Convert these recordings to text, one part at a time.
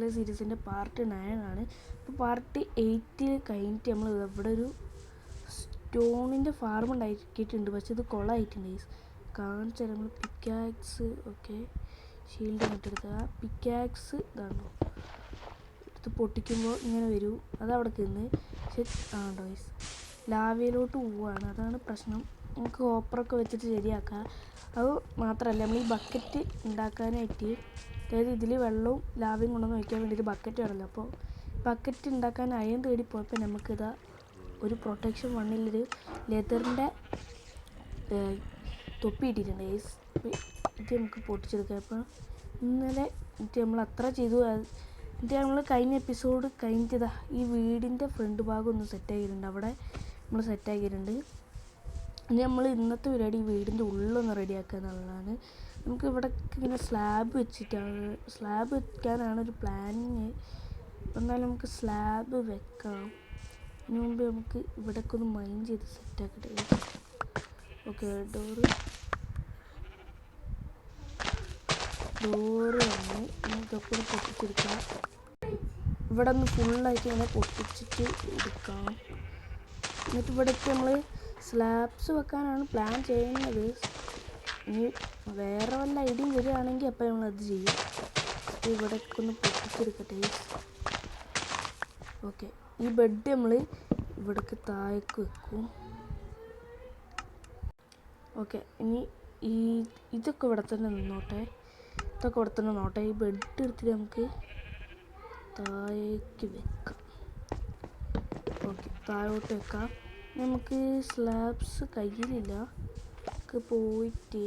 Play സീരീസിന്റെ part nine ആണ്. ഇപ്പോൾ പാർട്ട് എയ്റ്റിൽ കഴിഞ്ഞിട്ട് നമ്മൾ ഇവിടെ ഒരു സ്റ്റോണിന്റെ ഫാർം ഉണ്ടാക്കിയിട്ടുണ്ട്. പക്ഷെ ഇത് കൊളമായിട്ടുണ്ട് ഗൈസ് കാണിച്ചാൽ നമ്മൾ പിക്കാക്സ് ഓക്കെ ഷീൽഡ് മറ്റെടുക്കുക പിക്കാക്സ് ഇതാണ് ഇത് പൊട്ടിക്കുമ്പോൾ ഇങ്ങനെ വരൂ. അതവിടെ നിന്ന് പക്ഷെ ആണോ ഗൈസ് ലാവയിലോട്ട് പോവുകയാണ് അതാണ് പ്രശ്നം. നമുക്ക് ഓപ്പറൊക്കെ വെച്ചിട്ട് ശരിയാക്കാം. അത് മാത്രമല്ല നമ്മൾ ഈ ബക്കറ്റ് ഉണ്ടാക്കാനായിട്ട് അതായത് ഇതിൽ വെള്ളവും ലാവയും കൊണ്ടുവന്ന് വയ്ക്കാൻ വേണ്ടിയിട്ട് ബക്കറ്റ് വേണമല്ലോ അപ്പോൾ ബക്കറ്റ് ഉണ്ടാക്കാൻ അയം തേടി പോയപ്പോൾ നമുക്കിതാ ഒരു പ്രൊട്ടക്ഷൻ വണ്ണിലൊരു ലെതറിന്റെ തൊപ്പി ഇട്ടിട്ടുണ്ട്. ഇത് നമുക്ക് പൊട്ടിച്ചെടുക്കാം. അപ്പോൾ ഇന്നലെ എന്നിട്ട് നമ്മൾ അത്ര ചെയ്തു. എന്നിട്ട് നമ്മൾ കഴിഞ്ഞ എപ്പിസോഡ് കഴിഞ്ഞിട്ടതാ ഈ വീടിന്റെ ഫ്രണ്ട് ഭാഗം ഒന്ന് സെറ്റ് ആക്കിയിട്ടുണ്ട്. അവിടെ നമ്മൾ സെറ്റ് ആക്കിയിട്ടുണ്ട്. ഇനി നമ്മൾ ഇന്നത്തെ പരിപാടി ഈ വീടിന്റെ ഉള്ളൊന്ന് റെഡിയാക്കുക എന്നുള്ളതാണ്. നമുക്ക് ഇവിടെ ഇങ്ങനെ സ്ലാബ് വെച്ചിട്ടാണ്. സ്ലാബ് വെക്കാനാണ് ഒരു പ്ലാനിങ് എന്നാലും നമുക്ക് സ്ലാബ് വെക്കാം. അതിന് മുമ്പ് നമുക്ക് ഇവിടേക്ക് ഒന്ന് മൈൻഡ് ചെയ്ത് സെറ്റാക്കട്ടെ ഓക്കെ ഡോറ് ഡോറ് വന്ന് നമുക്കൊക്കെ പൊട്ടിച്ചെടുക്കാം. ഇവിടെ ഒന്ന് ഫുള്ളായിട്ട് ഇങ്ങനെ പൊട്ടിച്ചിട്ട് എടുക്കാം. എന്നിട്ട് ഇവിടേക്ക് നമ്മൾ സ്ലാബ്സ് വെക്കാനാണ് പ്ലാൻ ചെയ്യുന്നത്. ഇനി വേറെ വല്ല ഐഡിയയും വരികയാണെങ്കിൽ അപ്പം നമ്മളത് ചെയ്യും. അപ്പോൾ ഇവിടേക്ക് ഒന്ന് പൊട്ടിച്ചെടുക്കട്ടെ. ഓക്കെ. ഈ ബെഡ് നമ്മൾ ഇവിടേക്ക് താഴേക്ക് വെക്കും. ഓക്കെ. ഇനി ഈ ഇതൊക്കെ ഇവിടെ തന്നെ നിന്നോട്ടെ. ഇതൊക്കെ ഇവിടെ തന്നെ നോട്ടെ ഈ ബെഡ് എടുത്തിട്ട് നമുക്ക് താഴേക്ക് വെക്കാം. ഓക്കെ. താഴോട്ട് വെക്കാം. നമുക്ക് സ്ലാബ്സ് കയ്യിലില്ല. ഒക്കെ പോയിട്ട്.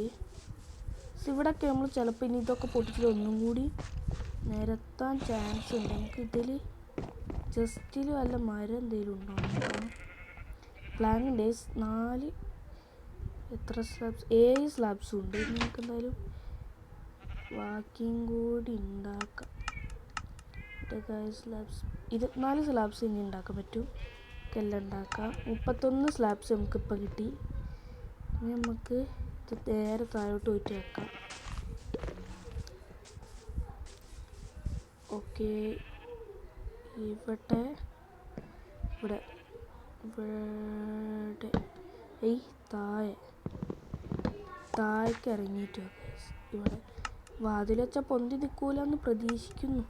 ഇവിടെയൊക്കെ നമ്മൾ ചിലപ്പോൾ ഇനി ഇതൊക്കെ പൊട്ടിച്ചിട്ട് ഒന്നും കൂടി നിരത്താൻ ചാൻസ് ഉണ്ട്. നമുക്ക് ഇതിൽ ജസ്റ്റിൽ വല്ല മരം എന്തെങ്കിലും ഉണ്ടോ നോക്കാം. പ്ലാൻ ഡേയ്സ് നാല് എത്ര സ്ലാബ്സ് ഏഴ് സ്ലാബ്സും ഉണ്ട്. നമുക്ക് എന്തായാലും വാക്കിംഗ് കൂടി ഉണ്ടാക്കാം. സ്ലാബ്സ് ഇരുപത്തിനാല് സ്ലാബ്സ് ഇനി ഉണ്ടാക്കാൻ പറ്റും. എല്ലാം ഉണ്ടാക്കാം. മുപ്പത്തൊന്ന് സ്ലാബ്സ് നമുക്കിപ്പോൾ കിട്ടി. ഇനി നമുക്ക് നേരെ താഴോട്ട് പോയിട്ട് വെക്കാം. ഓക്കെ. ഇവിടെ ഇവിടെ ഇവിടെ. ഈ താഴെ. താഴേക്ക് ഇറങ്ങിയിട്ട് ഇവിടെ. വാതിൽ വെച്ചാൽ പൊന്തി നിൽക്കൂലെന്ന് പ്രതീക്ഷിക്കുന്നു.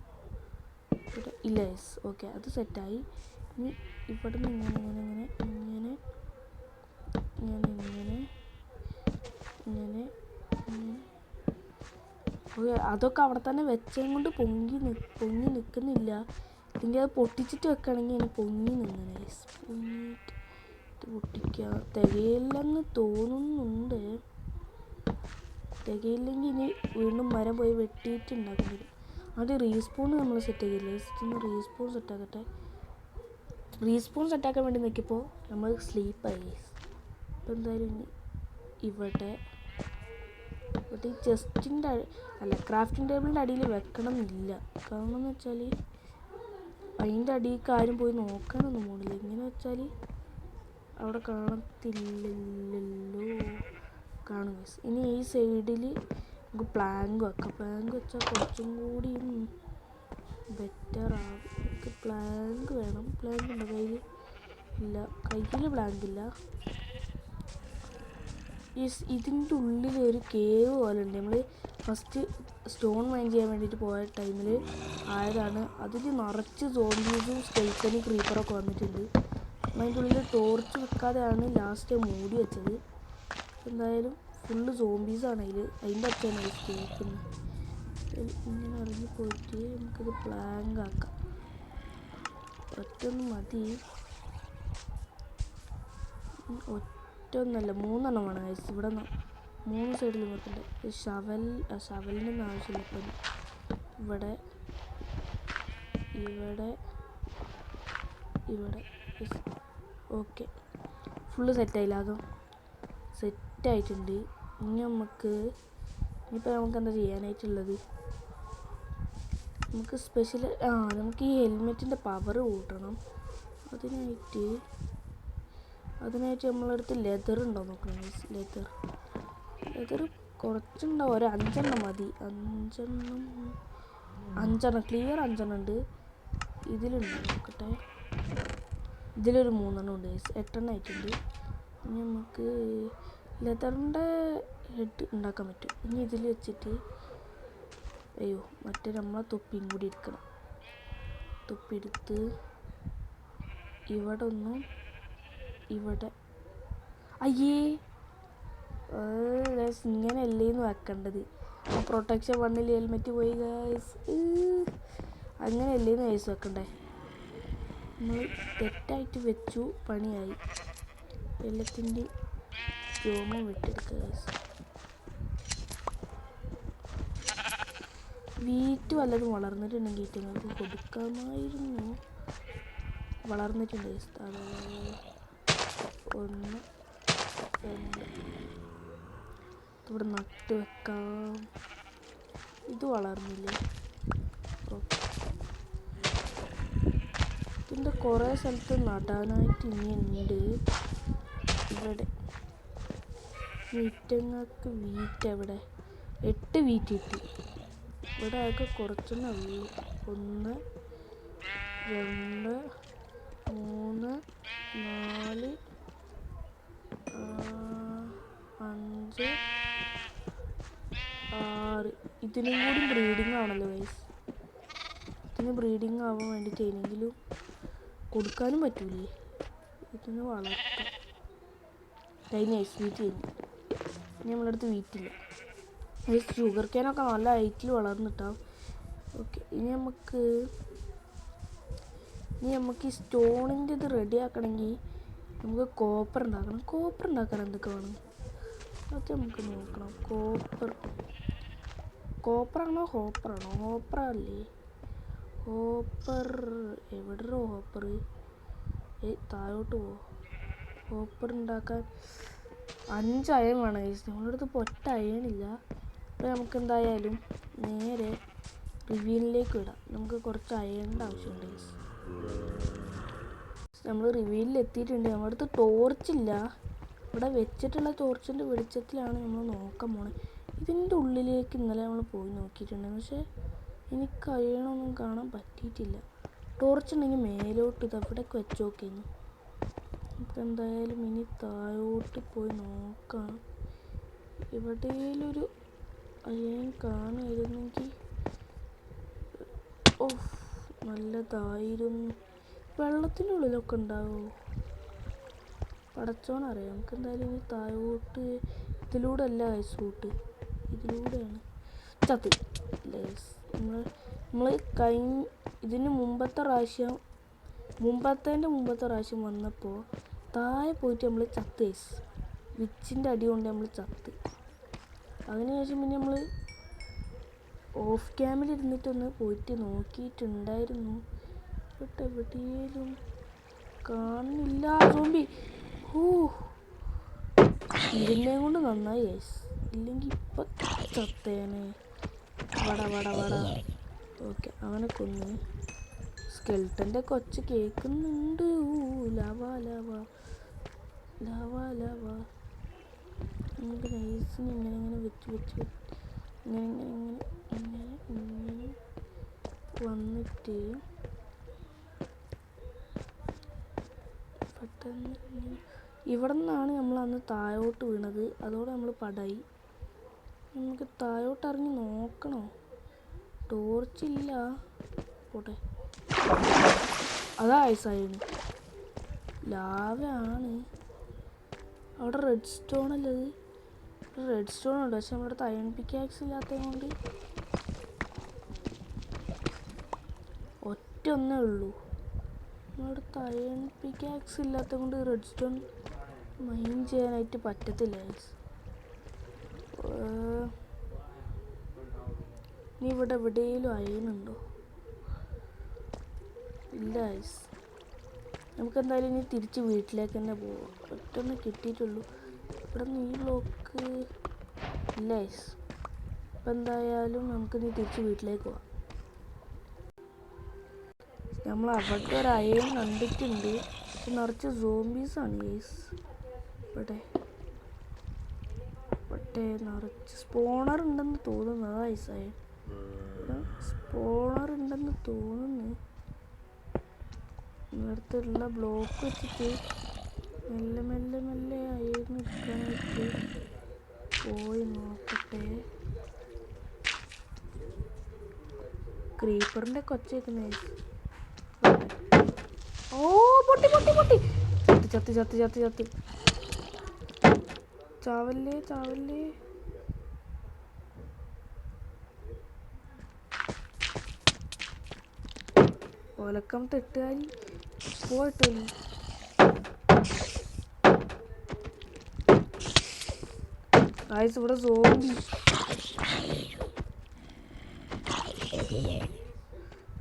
ഇവിടെ. ഇല്ല യെസ് ഓക്കെ അത് സെറ്റായി ഇനി ഇവിടെ നിന്ന് ഇങ്ങനെ ഇങ്ങനെ ഇങ്ങനെ ഇങ്ങനെ ഇങ്ങനെ ഇങ്ങനെ ഓക്കെ അതൊക്കെ അവിടെ തന്നെ വെച്ചതും കൊണ്ട് പൊങ്ങി നി പൊങ്ങി നിൽക്കുന്നില്ല ഇതിന്റെ അത് പൊട്ടിച്ചിട്ട് വെക്കുകയാണെങ്കിൽ അതിന് പൊങ്ങി നിന്നിട്ട് പൊട്ടിക്കുക തികയില്ലെന്ന് തോന്നുന്നുണ്ട്. തികയില്ലെങ്കിൽ ഇനി വീണ്ടും മരം പോയി വെട്ടിയിട്ട് ഉണ്ടാക്കേണ്ടി വരും ആദ്യം റീസ്പൂൺ നമ്മൾ സെറ്റ് ചെയ്യില്ലേ ഒന്ന് റീസ്പൂൺ സെറ്റാക്കട്ടെ റീസ്പൂൺ സെറ്റാക്കാൻ വേണ്ടി നിൽക്കിയപ്പോൾ നമ്മൾ സ്ലീപ്പായി അപ്പോൾ എന്തായാലും ഇവിടെ ഇവിടെ ഈ ചെസ്റ്റിന്റെ അല്ല ക്രാഫ്റ്റിംഗ് ടേബിളിന്റെ അടിയിൽ വെക്കണം എന്നില്ല. കാരണം എന്ന് വെച്ചാൽ അതിന്റെ അടിയിലേക്ക് ആരും പോയി നോക്കാനൊന്നും പോണില്ല. ഇങ്ങനെ വെച്ചാൽ അവിടെ കാണത്തില്ലല്ലോ കാണും guys. ഇനി ഈ സൈഡിൽ നമുക്ക് പ്ലാങ്ക് വെക്കാം. പ്ലാങ്ക് വെച്ചാൽ കുറച്ചും കൂടി ബെറ്റർ ആവും നമുക്ക് പ്ലാങ്ക് വേണം. പ്ലാങ്ക് ഉണ്ടോ കയ്യിൽ? ഇല്ല. കയ്യിൽ പ്ലാങ്ക് ഇല്ല. ഈ ഇതിന്റെ ഉള്ളിൽ ഒരു കേവ് പോലെ ഉണ്ട് നമ്മൾ ഫസ്റ്റ് സ്റ്റോൺ മൈൻ ചെയ്യാൻ വേണ്ടിയിട്ട് പോയ ടൈമിൽ ആയതാണ്. അതിൽ നിറച്ച് സോംബീസും സ്കെൽത്തനും ക്രീപ്പറൊക്കെ വന്നിട്ടുണ്ട്. അതിന്റെ ഉള്ളിൽ ടോർച്ച് വെക്കാതെയാണ് ലാസ്റ്റ് മൂടി വെച്ചത്. എന്തായാലും ഫുള്ള് സോംബീസാണ് അതിൽ അതിന്റെ അച്ഛനാണ് സ്കേക്കുന്നത് ഇങ്ങനെ ഇറങ്ങി പോയിട്ട് നമുക്കിത് പ്ലാങ്ക് ആക്കാം. ഒറ്റൊന്ന് മതി. ഒറ്റ ഒന്നല്ല മൂന്നെണ്ണം വേണം guys. ഇവിടെ മൂന്ന് സൈഡിൽ നോക്കണ്ട് ഷവൽ ഷവലിനൊന്നും ആവശ്യമില്ല. ഇപ്പം ഇവിടെ ഇവിടെ ഇവിടെ. ഓക്കെ ഫുള്ള് സെറ്റായില്ല അതും? സെറ്റായിട്ടുണ്ട് ഇനി നമുക്ക് ഇനിയിപ്പോൾ നമുക്ക് എന്താ ചെയ്യാനായിട്ടുള്ളത്? നമുക്ക് സ്പെഷ്യൽ ആ നമുക്ക് ഈ ഹെൽമെറ്റിന്റെ പവർ കൂട്ടണം. അതിനായിട്ട് അതിനായിട്ട് നമ്മളടുത്ത് ലെതർ ഉണ്ടോ നോക്കണം ലെതർ ലെതർ കുറച്ചുണ്ടാവും ഒരു അഞ്ചെണ്ണം മതി. അഞ്ചെണ്ണം അഞ്ചെണ്ണം ക്ലിയർ അഞ്ചെണ്ണം ഉണ്ട്. ഇതിലുണ്ട് നോക്കട്ടെ. ഇതിലൊരു മൂന്നെണ്ണം ഉണ്ട്. എട്ടെണ്ണം ആയിട്ടുണ്ട്. ഇനി നമുക്ക് ലെതറിന്റെ ഹെഡ് ഉണ്ടാക്കാൻ പറ്റും. ഇനി ഇതിൽ വെച്ചിട്ട് അയ്യോ മറ്റേ നമ്മളെ തൊപ്പിയും കൂടി എടുക്കണം. തൊപ്പി എടുത്ത് ഇവിടെ ഒന്നും ഇവിടെ. അയ്യേ. ഗൈസ് ഇങ്ങനെയല്ലേന്ന് വെക്കേണ്ടത്? പ്രൊട്ടക്ഷൻ വണ്ണിൽ ഹെൽമെറ്റ് പോയി ഗൈസ് അങ്ങനെയല്ലേന്ന് ഗൈസ് വെക്കണ്ടേ? നമ്മൾ തെറ്റായിട്ട് വെച്ചു പണിയായി. വെള്ളത്തിന്റെ രോമം വിട്ടെടുക്കുക ഗൈസ് വീറ്റ് വല്ലതും വളർന്നിട്ടുണ്ടെങ്കിൽ ഏറ്റവും കൊടുക്കാമായിരുന്നു. വളർന്നിട്ടുണ്ട് ഗൈസ് അതെ ഒന്ന് ഇവിടെ നട്ട് വെക്കാം. ഇത് വളർന്നില്ലേ? ഇതിന്റെ കുറേ സ്ഥലത്ത് നടാനായിട്ട് ഇനിയുണ്ട് ഇവിടെ വീറ്റങ്ങൾക്ക് വീറ്റ് എവിടെ എട്ട് വീറ്റ് കിട്ടി. ഇവിടെ ആകെ കുറച്ചൊന്നും ഉള്ളൂ. ഒന്ന് രണ്ട് മൂന്ന് നാല് ഇതിനും കൂടി ബ്രീഡിംഗ് ആണല്ലോ വൈസ് ഇതിന് ബ്രീഡിംഗ് ആവാൻ വേണ്ടി ഏതെങ്കിലും കൊടുക്കാനും പറ്റൂലേ? ഇതിന് വളർത്താം. കഴിഞ്ഞ ഐസ് വീറ്റ് കഴിഞ്ഞു ഇനി നമ്മുടെ അടുത്ത് വീറ്റില്ല ഷുഗർ കേനൊക്കെ നല്ല ഹൈറ്റിൽ വളർന്നിട്ടാവും ഓക്കെ ഇനി നമുക്ക് ഇനി നമുക്ക് ഈ സ്റ്റോണിന്റെ ഇത് റെഡി ആക്കണമെങ്കിൽ നമുക്ക് കോപ്പർ ഉണ്ടാക്കണം കോപ്പർ ഉണ്ടാക്കാൻ എന്തൊക്കെ വേണം? അതൊക്കെ നമുക്ക് നോക്കണം. കോപ്പർ കോപ്പറാണോ ഹോപ്പറാണോ? ഹോപ്പറല്ലേ? ഹോപ്പർ. എവിടെ ഹോപ്പർ ഏ താഴോട്ട് പോ. ഹോപ്പർ ഉണ്ടാക്കാൻ അഞ്ച് അയൺ വേണം guys. നമ്മുടെ അടുത്ത് ഒറ്റ അയണില്ല അപ്പോൾ നമുക്ക് എന്തായാലും നേരെ റിവ്യൂലിലേക്ക് വിടാം നമുക്ക് കുറച്ച് അയണിന്റെ ആവശ്യമുണ്ട് guys. നമ്മൾ റിവ്യൂലിൽ എത്തിയിട്ടുണ്ട് നമ്മുടെ അടുത്ത് ടോർച്ചില്ല. ഇവിടെ വെച്ചിട്ടുള്ള ടോർച്ചിന്റെ വെളിച്ചത്തിലാണ് നമ്മൾ നോക്കാൻ പോണത് ഇതിന്റെ ഉള്ളിലേക്ക് ഇന്നലെ നമ്മൾ പോയി നോക്കിയിട്ടുണ്ടായിരുന്നു പക്ഷേ എനിക്ക് കഴിയണമൊന്നും കാണാൻ പറ്റിയിട്ടില്ല. ടോർച്ച് ഉണ്ടെങ്കിൽ മേലോട്ട് ഇത് അവിടേക്ക് വെച്ച് അപ്പം എന്തായാലും ഇനി താഴോട്ട് പോയി നോക്കാം എവിടെയെങ്കിലൊരു അയ്യൻ കാണുമായിരുന്നെങ്കിൽ ഓ നല്ലതായിരുന്നു. വെള്ളത്തിന്റെ ഉള്ളിലൊക്കെ ഉണ്ടാവുമോ പടച്ചോനറിയാം. നമുക്ക് എന്തായാലും ഇനി താഴോട്ട് ഇതിലൂടെ അല്ല ഐസൂട്ട് ഇതിലൂടെയാണ്. ചത്ത്. നമ്മൾ നമ്മൾ കഴിഞ്ഞ ഇതിന് മുമ്പത്തെ പ്രാവശ്യം മുമ്പത്തേന്റെ മുമ്പത്തെ പ്രാവശ്യം വന്നപ്പോൾ താഴെ പോയിട്ട് നമ്മൾ ചത്ത് ഐസ് വിച്ചിന്റെ അടി കൊണ്ട് നമ്മൾ ചത്ത്. അതിനുശേഷം പിന്നെ നമ്മൾ ഓഫ് ക്യാമിൽ ഇരുന്നിട്ടൊന്ന് പോയിട്ട് നോക്കിയിട്ടുണ്ടായിരുന്നു. ബട്ട് എവിടെയും കാണുന്നില്ല. സോമ്പി ഓ ഇതിനെ കൊണ്ട് നന്നായി ഗൈസ് ഇല്ലെങ്കിൽ ഇപ്പം ചത്തേനെ വട വട വട. ഓക്കെ അവനെ കൊന്ന്. സ്കെൽട്ടന്റെ കൊച്ച് കേൾക്കുന്നുണ്ട്. ലവ ലവ. ലവ ലവ. നമുക്ക് നൈസിന് ഇങ്ങനെ ഇങ്ങനെ വെച്ച് വെച്ച് ഇങ്ങനെ ഇങ്ങനെ ഇങ്ങനെ ഇങ്ങനെ ഇങ്ങനെ വന്നിട്ട് പെട്ടെന്ന് ഇവിടെ നിന്നാണ് നമ്മൾ അന്ന് താഴോട്ട് വീണത്. അതോടെ നമ്മൾ പടായി. നമുക്ക് താഴോട്ട് ഇറങ്ങി നോക്കണോ ടോർച്ചില്ല പോട്ടെ. അതാ ഐസായിരുന്നു ലാവയാണ്. അവിടെ റെഡ് സ്റ്റോൺ അല്ലത് റെഡ് സ്റ്റോൺ ഉണ്ട് പക്ഷെ നമ്മുടെ അയൺ പിക്കാക്സ് ഇല്ലാത്തതുകൊണ്ട് ഒറ്റ ഒന്നേ ഉള്ളൂ. നമ്മുടെ അയൺ പിക്കാക്സ് ഇല്ലാത്തതുകൊണ്ട് റെഡ് സ്റ്റോൺ മൈൻ ചെയ്യാനായിട്ട് പറ്റത്തില്ല നീ ഇവിടെ എവിടെയെങ്കിലും അയൺ ഇല്ല ഐസ് നമുക്കെന്തായാലും ഇനി തിരിച്ച് വീട്ടിലേക്ക് തന്നെ പോവാം. ഒറ്റൊന്ന് കിട്ടിയിട്ടുള്ളൂ. ഇവിടെ നിന്ന് ഈ ബ്ലോക്ക് ഇല്ല ഐസ് അപ്പം എന്തായാലും നമുക്ക് ഇനി തിരിച്ച് വീട്ടിലേക്ക് പോവാം. നമ്മൾ അവിടെ ഒരു അയൺ കണ്ടിട്ടുണ്ട്. നിറച്ച് സോംബീസാണ് ഗൈസ് ഇവിടെ ഇവിടെ നിറച്ച് സ്പോണർ ഉണ്ടെന്ന് തോന്നുന്നു. ഐസ് അയൺ സ്പോണർ ഉണ്ടെന്ന് തോന്നുന്നു. ഇവിടുത്തുള്ള ബ്ലോക്ക് വെച്ചിട്ട് മെല്ലെ മെല്ലെ മെല്ലെ അയർന്ന് നിൽക്കാനായിട്ട് പോയി നോക്കട്ടെ. ക്രീപ്പറിന്റെ കൊച്ചേക്കുന്നേ ഓ പൊട്ടി പൊട്ടി പൊട്ടി. ചത്ത് ചത്ത് ചത്ത് ചത്ത്. ചാവല്ലേ ചാവല്ലേ. ഒലക്കം തെട്ടുകാരി. പോയിട്ടോ ഗായ്സ് ഇവിടെ സോംബി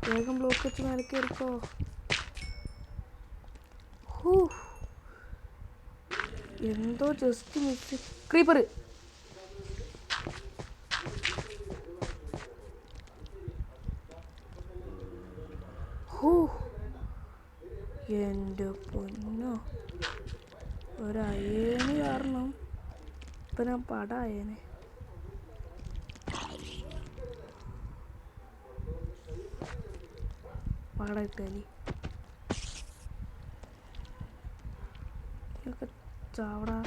വേഗം ബ്ലോക്ക് വെച്ച് മേലെ ഹൂ. എന്തോ ജസ്റ്റ് മിസ് ക്രീപ്പർ ഹൂ. പൊന്നോ. ഒരയേന് കാരണം. ഇപ്പം ഞാൻ പട ഇട്ടാലി ഇതൊക്കെ ചാവടാ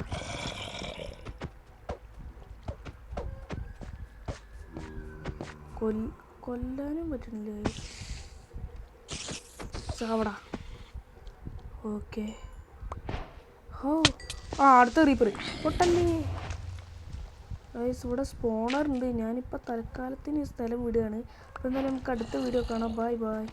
കൊല്ല കൊല്ലാനും പറ്റുന്നില്ല ചാവടാ ഓക്കെ ഹോ ആ അടുത്ത റീപ്പർ പൊട്ടല്ലേ. ഗൈസ് ഇവിടെ സ്പോണർ ഉണ്ട്. ഞാനിപ്പോൾ തൽക്കാലത്തിന് സ്ഥലം വിടുകയാണ്. അപ്പോൾ എന്തായാലും നമുക്ക് അടുത്ത വീഡിയോ കാണാം. Bye bye